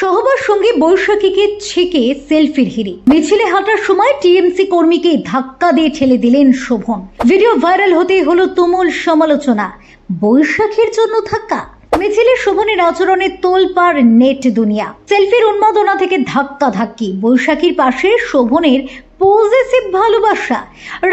সহবার সঙ্গে বৈশাখীকে ছেকে সেলফির হিরি মিছিলে হাঁটার সময় টিএমসি কর্মীকে ধাক্কা দিয়ে ঠেলে দিলেন শোভন। ভিডিও ভাইরাল হতেই হলো তুমুল সমালোচনা। বৈশাখীর জন্য ধাক্কা। মিছিলে শোভনের আচরণে তোলপাড় নেট দুনিয়া। সেলফির উন্মাদনা থেকে ধাক্কা ধাক্কি। বৈশাখীর পাশে শোভনের পজিটিভ ভালোবাসা।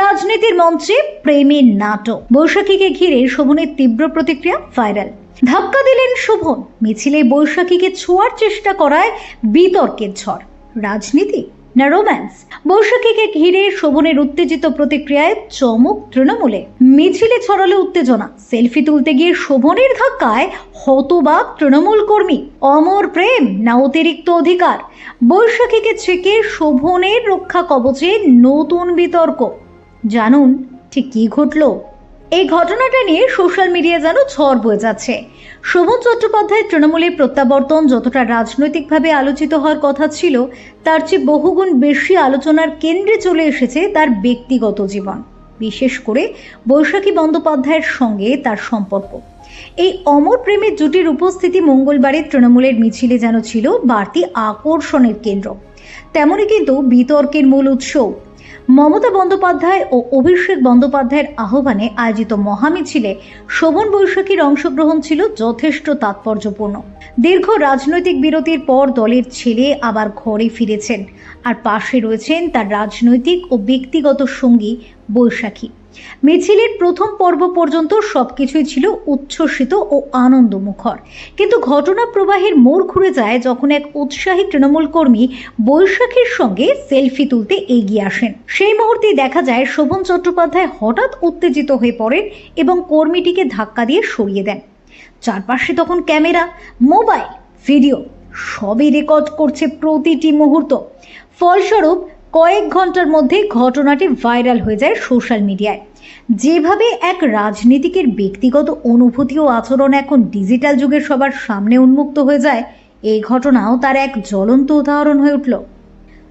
রাজনীতির মঞ্চে প্রেমের নাটক। বৈশাখীকে ঘিরে শোভনের তীব্র প্রতিক্রিয়া ভাইরাল। ধাক্কা দিলেন শোভন। মিছিলে বৈশাখীকে ছোঁয়ার চেষ্টা করায় বিতর্কের ঝড়। রাজনীতি না রোম্যান্স? বৈশাখীকে ঘিরে শোভনের উত্তেজিত প্রতিক্রিয়ায় চমক তৃণমূলে। মিছিলে ছড়ালো উত্তেজনা। সেলফি তুলতে গিয়ে শোভনের ধাক্কায় হতবাক তৃণমূল কর্মী। অমর প্রেম না অতিরিক্ত অধিকার? বৈশাখীকে ছেকে শোভনের রক্ষা কবচে নতুন বিতর্ক। জানুন, ঠিক কি ঘটলো? এই ঘটনাটা নিয়ে সোশ্যাল মিডিয়া যেন ঝড় বয়ে যাচ্ছে। শোভন চট্টোপাধ্যায়ের তৃণমূলের প্রত্যাবর্তন যতটা রাজনৈতিকভাবে আলোচিত হওয়ার কথা ছিল, তার চেয়ে বহুগুণ বেশি আলোচনার কেন্দ্রে চলে এসেছে তার ব্যক্তিগত জীবন। বিশেষ করে বৈশাখী বন্দ্যোপাধ্যায়ের সঙ্গে তার সম্পর্ক। এই অমর প্রেমের জুটির উপস্থিতি মঙ্গলবারে তৃণমূলের মিছিলে যেন ছিল বাড়তি আকর্ষণের কেন্দ্র। তেমনই কিন্তু বিতর্কের মূল উৎসও মমতা বন্দ্যোপাধ্যায় ও অভিষেক বন্দ্যোপাধ্যায়ের আহ্বানে আয়োজিত মহামিছিলে শোভন বৈশাখীর অংশগ্রহণ ছিল যথেষ্ট তাৎপর্যপূর্ণ। দীর্ঘ রাজনৈতিক বিরতির পর দলের ছেলে আবার ঘরে ফিরেছেন। আর পাশে রয়েছেন তার রাজনৈতিক ও ব্যক্তিগত সঙ্গী বৈশাখী। মিছিলের প্রথম পর্ব পর্যন্ত সবকিছুই ছিল উচ্ছ্বসিত ও আনন্দমুখর। কিন্তু ঘটনা প্রবাহের মোড় ঘুরে যায় যখন এক উৎসাহী তৃণমূল কর্মী বৈশাখীর সঙ্গে সেলফি তুলতে এগিয়ে আসেন। সেই মুহূর্তেই দেখা যায় শোভন চট্টোপাধ্যায় হঠাৎ উত্তেজিত হয়ে পড়েন এবং কর্মীটিকে ধাক্কা দিয়ে সরিয়ে দেন। চারপাশে তখন ক্যামেরা, মোবাইল, ভিডিও সবই রেকর্ড করছে প্রতিটি মুহূর্ত। ফলস্বরূপ কয়েক ঘণ্টার মধ্যে ঘটনাটি ভাইরাল হয়ে যায় সোশ্যাল মিডিয়ায়। যেভাবে এক রাজনীতিকের ব্যক্তিগত অনুভূতি ও আচরণ এখন ডিজিটাল যুগের সবার সামনে উন্মুক্ত হয়ে যায়, এই ঘটনাও তার এক জ্বলন্ত উদাহরণ হয়ে উঠল।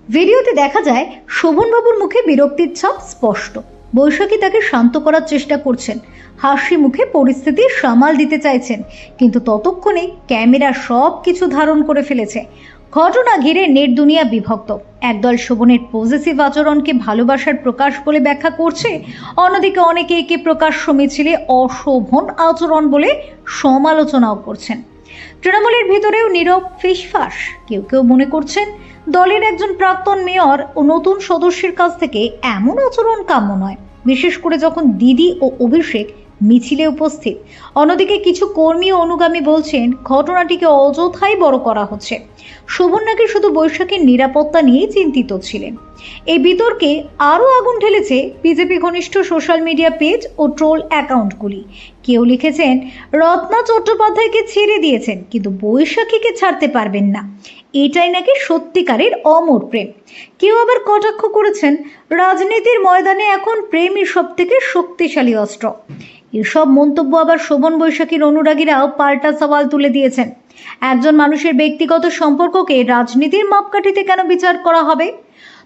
ভিডিওতে দেখা যায়, শোভনবাবুর মুখে বিরক্তির ছাপ স্পষ্ট। বৈশাখী তাকে শান্ত করার চেষ্টা করছেন। হাসি মুখে পরিস্থিতি সামাল দিতে চাইছেন। কিন্তু ততক্ষণে ক্যামেরা সব কিছু ধারণ করে ফেলেছে। ঘটনা ঘিরে নেট দুনিয়া বিভক্ত। একদল শোভনের পজিটিভ আচরণকে ভালোবাসার প্রকাশ বলে ব্যাখ্যা করছে। অন্যদিকে অনেকে একে প্রকাশ্য মিছিলে অশোভন আচরণ বলে সমালোচনাও করছেন। তৃণমূলের ভিতরেও নীরব ফিসফাস কেউ কেউ মনে করছেন, দলের একজন প্রাক্তন মেয়র ও নতুন সদস্যের কাছ থেকে এমন আচরণ কাম্য নয়, বিশেষ করে যখন দিদি ও অভিষেক মিছিলে উপস্থিত। অন্যদিকে কিছু কর্মী ও অনুগামী বলছেন, ঘটনাটিকে অযথাই বড় করা হচ্ছে। শোভন নাকি শুধু বৈশাখীর নিরাপত্তা নিয়েই চিন্তিত ছিলেন। এই বিতর্কে আরও আগুন ঢেলেছে বিজেপি ঘনিষ্ঠ সোশ্যাল মিডিয়া পেজ ও ট্রোল অ্যাকাউন্টগুলি। কেউ লিখেছেন, রত্না চট্টোপাধ্যায়কে ছেড়ে দিয়েছেন, কিন্তু বৈশাখীকে ছাড়তে পারবেন না। এটাই নাকি সত্যিকারের অমর প্রেম। কেউ আবার কটাক্ষ করেছেন, রাজনীতির ময়দানে এখন প্রেমই সব থেকে শক্তিশালী অস্ত্র। এসব মন্তব্য আবার শোভন বৈশাখীর অনুরাগীরাও পাল্টা সওয়াল তুলে দিয়েছেন। একজন মানুষের ব্যক্তিগত সম্পর্ককে রাজনীতির মাপকাঠিতে কেন বিচার করা হবে?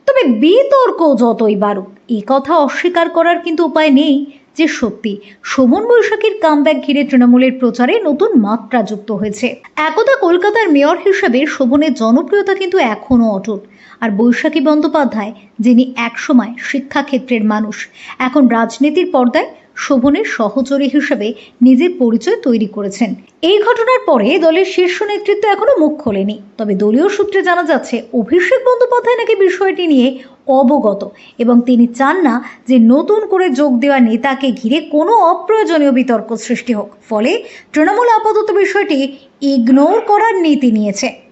তবে বিতর্ক যতই বাড়ুক, এই কথা অস্বীকার করার কিন্তু উপায় নেই যে সত্যি শোভন বৈশাখীর কামব্যাক ঘিরে তৃণমূলের প্রচারে নতুন মাত্রা যুক্ত হয়েছে। একদা কলকাতার মেয়র হিসেবে শোভনের জনপ্রিয়তা কিন্তু এখনও অটুট। আর বৈশাখী বন্দ্যোপাধ্যায়, যিনি একসময় শিক্ষাক্ষেত্রের মানুষ, এখন রাজনীতির পর্দায় শোভনের সহচরী হিসেবে নিজের পরিচয় তৈরি করেছেন। এই ঘটনার পরে দলের শীর্ষ নেতৃত্ব এখনও মুখ খোলেনি। তবে দলীয় সূত্রে জানা যাচ্ছে, অভিষেক বন্দ্যোপাধ্যায় নাকি বিষয়টি নিয়ে অবগত এবং তিনি চান না যে নতুন করে যোগ দেওয়া নেতাকে ঘিরে কোনো অপ্রয়োজনীয় বিতর্ক সৃষ্টি হোক। ফলে তৃণমূল আপাতত বিষয়টি ইগনোর করার নীতি নিয়েছে।